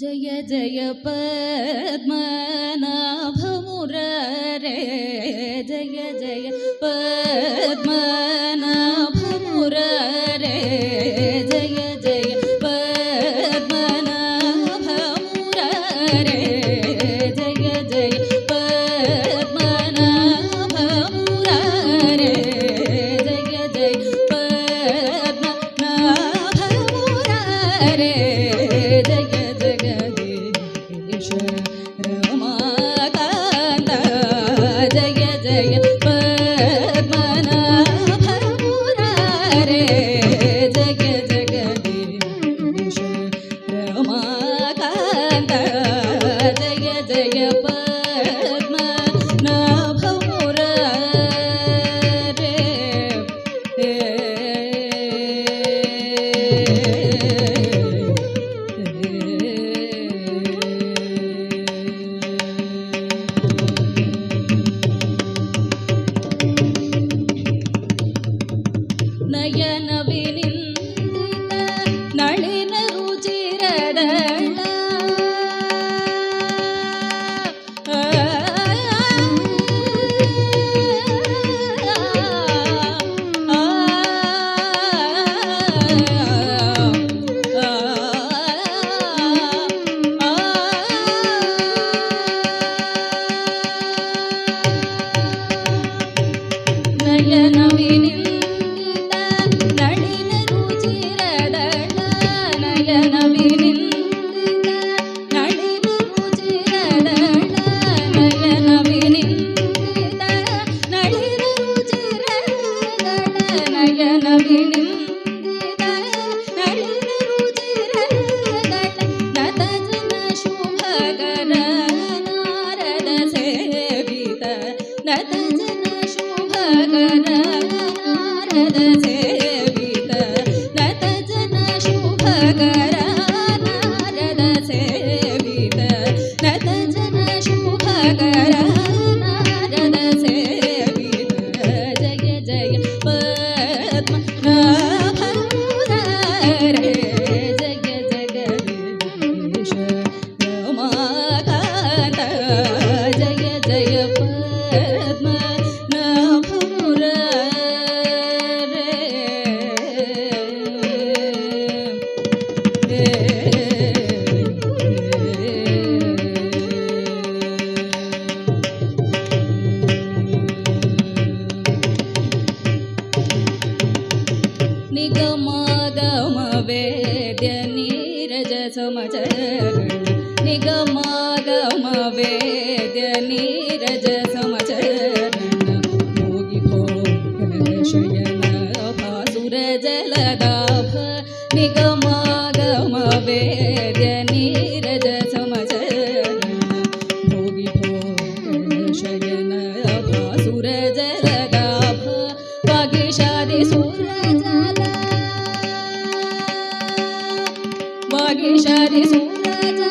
जय जय मुरारे जय जय पद्म रे वेदनीरज भोगी मोगिको शयन भासुरजलगाभ निगमागम वेदनीरज समचरण मोगिको शयन भासुरजलगाभ वागिशादि सूरजला वागिशादि सूरजला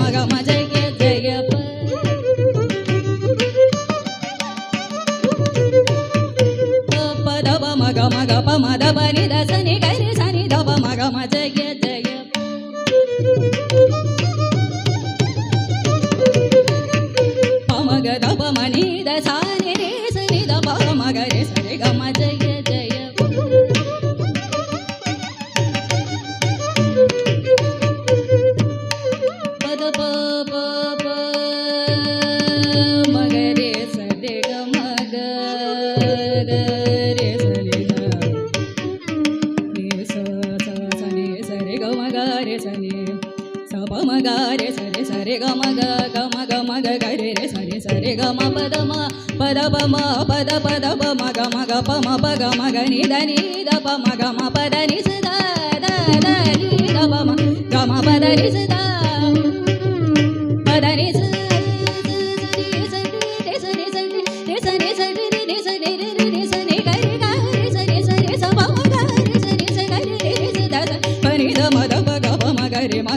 ಮಗಮಜ रे सरे स प म ग रे सरे सरे ग म ग ग म ग म ग ग रे रे सरे सरे ग म प द म प द प म प द प द प म ग म ग प म प ग म ग नि द नि द प म ग म प द नि स द द द नि द प म ग म प द नि स द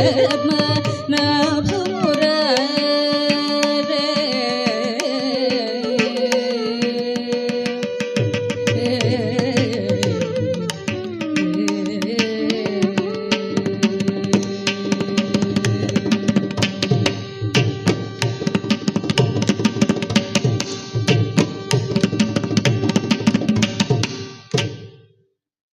Ma, ma, ma.